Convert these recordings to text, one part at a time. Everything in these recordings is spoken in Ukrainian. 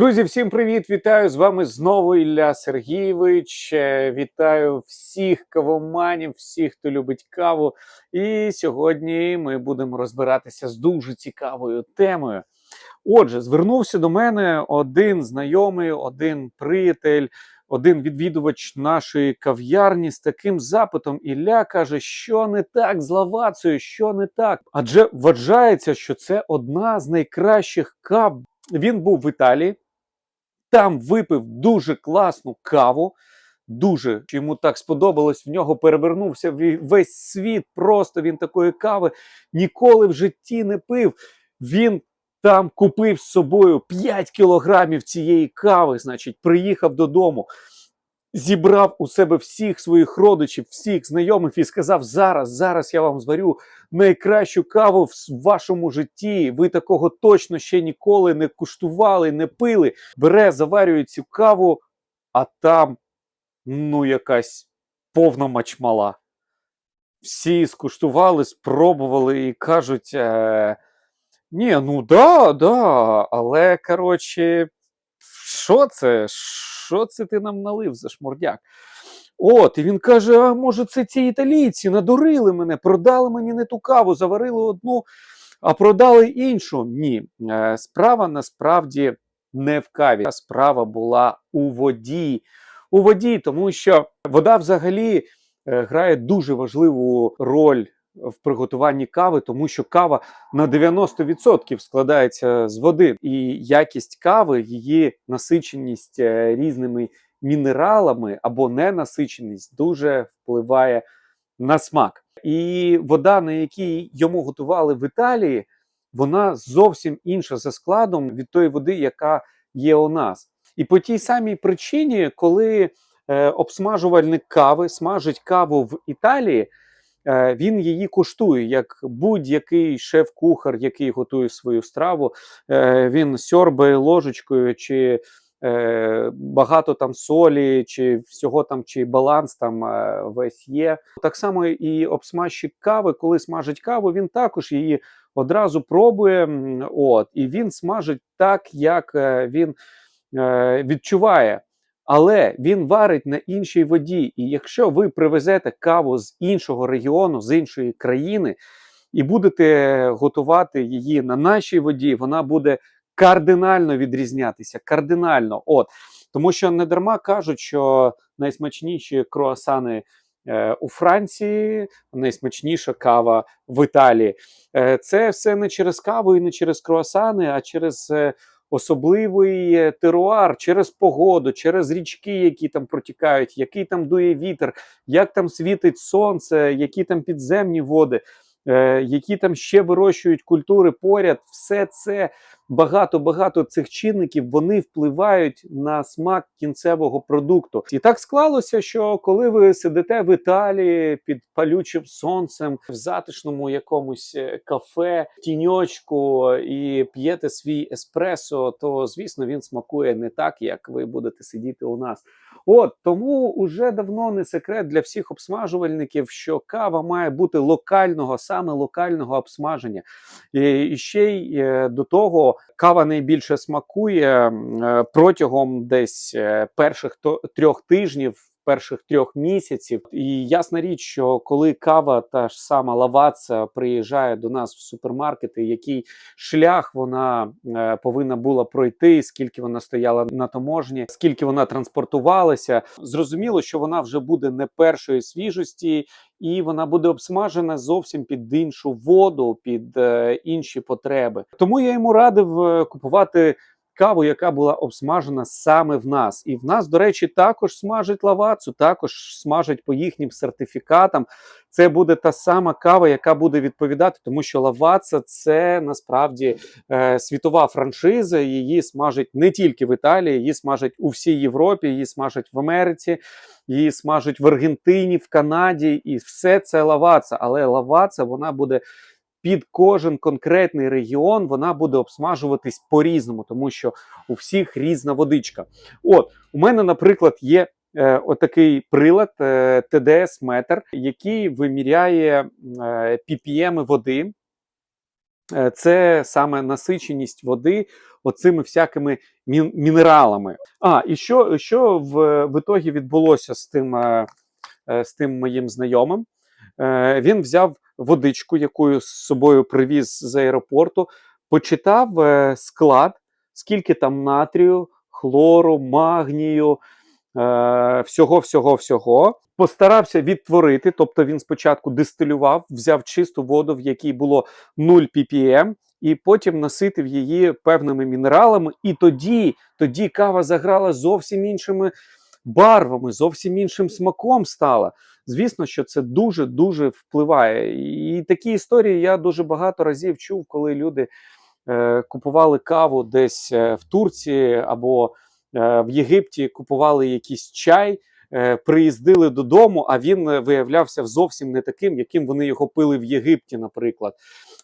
Друзі, всім привіт! Вітаю з вами знову Ілля Сергійович. Е, Вітаю всіх кавоманів, всіх, хто любить каву. І сьогодні ми будемо розбиратися з дуже цікавою темою. Отже, звернувся до мене один знайомий, один приятель, один відвідувач нашої кав'ярні з таким запитом. Ілля каже, що не так з лавацею, що не так. Адже вважається, що це одна з найкращих кав. Він був в Італії, там випив дуже класну каву. Дуже йому так сподобалось. В нього перевернувся весь світ. Просто він такої кави ніколи в житті не пив. Він там купив з собою 5 кілограмів цієї кави. Значить, приїхав додому, зібрав у себе всіх своїх родичів, всіх знайомих і сказав: зараз, зараз я вам зварю найкращу каву в вашому житті. Ви такого точно ще ніколи не куштували, не пили. Бере, заварює цю каву, а там ну якась повна мачмала. Всі скуштували, спробували і кажуть: е, ні, ну да, да, але коротше, що це? Що це ти нам налив за шмурдяк? От, і він каже: а може, це ці італійці надурили мене, продали мені не ту каву, заварили одну, а продали іншу. Ні, е, справа насправді не в каві. Справа була у воді. У воді, тому що вода взагалі е, грає дуже важливу роль в приготуванні кави, тому що кава на 90% складається з води, і якість кави, її насиченість е, різними мінералами або ненасиченість дуже впливає на смак. І вода, на якій йому готували в Італії, вона зовсім інша за складом від тої води, яка є у нас. І по тій самій причині, коли е, обсмажувальник кави смажить каву в Італії, він її куштує як будь-який шеф-кухар, який готує свою страву. Е, він сьорбає ложечкою чи е, багато там солі, чи всього там, чи баланс там е, весь є. Так само і обсмажчик кави, коли смажить каву, він також її одразу пробує. От, і він смажить так, як е, він е, відчуває. Але він варить на іншій воді. І якщо ви привезете каву з іншого регіону, з іншої країни, і будете готувати її на нашій воді, вона буде кардинально відрізнятися. Кардинально. От. Тому що не дарма кажуть, що найсмачніші круасани е, у Франції, найсмачніша кава в Італії. Е, це все не через каву і не через круасани, а через. Особливий е, теруар через погоду, через річки, які там протікають, який там дує вітер, як там світить сонце, які там підземні води, е, які там ще вирощують культури поряд. Все це багато-багато цих чинників вони впливають на смак кінцевого продукту. І так склалося, що коли ви сидите в Італії під палючим сонцем в затишному якомусь е, кафе, тіньочку і п'єте свій еспресо, то звісно він смакує не так, як ви будете сидіти у нас. От тому уже давно не секрет для всіх обсмажувальників, що кава має бути локального, саме локального обсмаження. І, і ще й е, до того кава найбільше смакує е, протягом десь е, перших трьох тижнів. Перших трьох місяців, і ясна річ, що коли кава та ж сама лаваца приїжджає до нас в супермаркети, який шлях вона е, повинна була пройти, скільки вона стояла на таможні, скільки вона транспортувалася, зрозуміло, що вона вже буде не першої свіжості, і вона буде обсмажена зовсім під іншу воду, під е, інші потреби. Тому я йому радив е, купувати. Каву, яка була обсмажена саме в нас, і в нас, до речі, також смажать лавацу, також смажать по їхнім сертифікатам. Це буде та сама кава, яка буде відповідати, тому що лаваца це насправді е, світова франшиза. Її смажать не тільки в Італії, її смажать у всій Європі, її смажать в Америці, її смажать в Аргентині, в Канаді, і все це лаваца. Але лаваца вона буде під кожен конкретний регіон, вона буде обсмажуватись по-різному, тому що у всіх різна водичка. От у мене, наприклад, є. Е, отакий прилад е, TDS метр, який виміряє е, PPM води це саме насиченість води оцими всякими мін- мінералами. А, і що, що в, в ітогі відбулося з тим, з тим моїм знайомим? Е, Він взяв водичку, яку з собою привіз з аеропорту, почитав е, склад, скільки там натрію, хлору, магнію, е, всього, всього, всього. Постарався відтворити, тобто він спочатку дистилював, взяв чисту воду, в якій було 0 ppm, і потім наситив її певними мінералами. І тоді, тоді кава заграла зовсім іншими барвами, зовсім іншим смаком стала. Звісно, що це дуже дуже впливає. І такі історії я дуже багато разів чув, коли люди е, купували каву десь е, в Турції або е, в Єгипті, купували якийсь чай. е, Приїздили додому, а він е, виявлявся зовсім не таким, яким вони його пили в Єгипті, наприклад.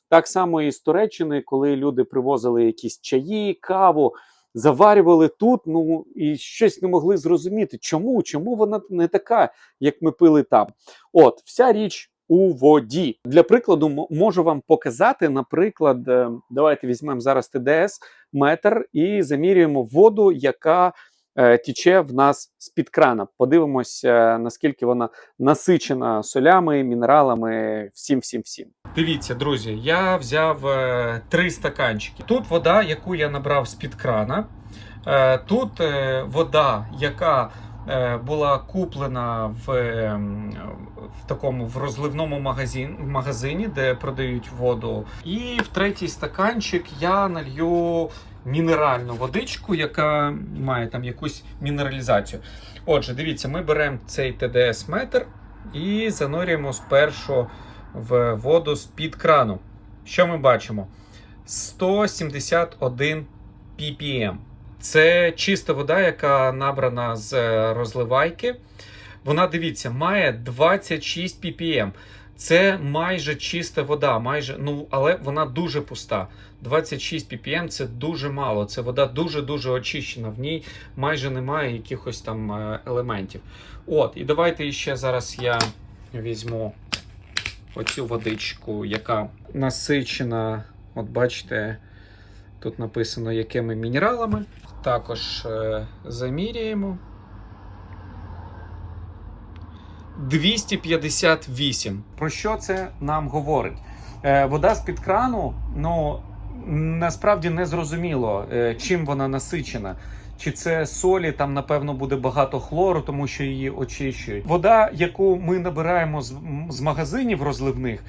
Так само і з Туреччини, коли люди привозили якісь чаї, каву, заварювали тут, ну і щось не могли зрозуміти, чому, чому вона не така, як ми пили там. От, вся річ у воді. Для прикладу, можу вам показати, наприклад, е, давайте візьмемо зараз ТДС метр і замірюємо воду, яка е, тіче в нас з-під крана. Подивимось, е, наскільки вона насичена солями, мінералами, всім, всім, всім. Дивіться, друзі, я взяв е, три стаканчики. Тут вода, яку я набрав з-під крана. Е, тут е, вода, яка була куплена в, в такому в розливному магазин, магазині, де продають воду. І в третій стаканчик я налью мінеральну водичку, яка має там якусь мінералізацію. Отже, дивіться, ми беремо цей ТДС метр і занурюємо спершу в воду з-під крану. Що ми бачимо? 171 ppm. Це чиста вода, яка набрана з е, розливайки. Вона, дивіться, має 26 ppm. Це майже чиста вода, майже, ну, але вона дуже пуста. 26 ppm це дуже мало. Це вода дуже-дуже очищена. В ній майже немає якихось там е, елементів. От, і давайте ще зараз я візьму оцю водичку, яка насичена. От бачите, тут написано, якими мінералами. Також е, заміряємо. 258. Про що це нам говорить? Е, вода з-під крану, ну насправді не зрозуміло, е, чим вона насичена. Чи це солі, там напевно буде багато хлору, тому що її очищують. Вода, яку ми набираємо з, з магазинів розливних,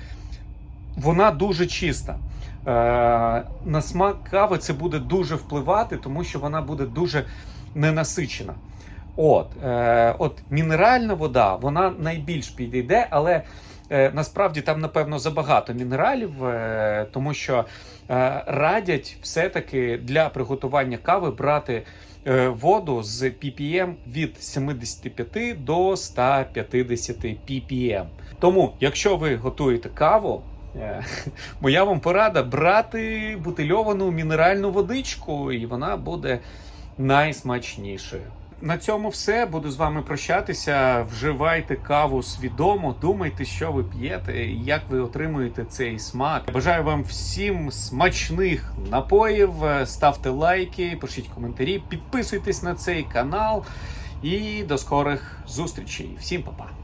вона дуже чиста. Е, на смак кави це буде дуже впливати, тому що вона буде дуже ненасичена. От, е, от мінеральна вода, вона найбільш підійде, але е, насправді там, напевно, забагато мінералів, е, тому що е, радять все-таки для приготування кави брати е, воду з PPM від 75 до 150 PPM. Тому, якщо ви готуєте каву, е, моя вам порада брати бутильовану мінеральну водичку, і вона буде найсмачнішою. На цьому все. Буду з вами прощатися. Вживайте каву свідомо, думайте, що ви п'єте, як ви отримуєте цей смак. Бажаю вам всім смачних напоїв. Ставте лайки, пишіть коментарі, підписуйтесь на цей канал. І до скорих зустрічей. Всім па-па!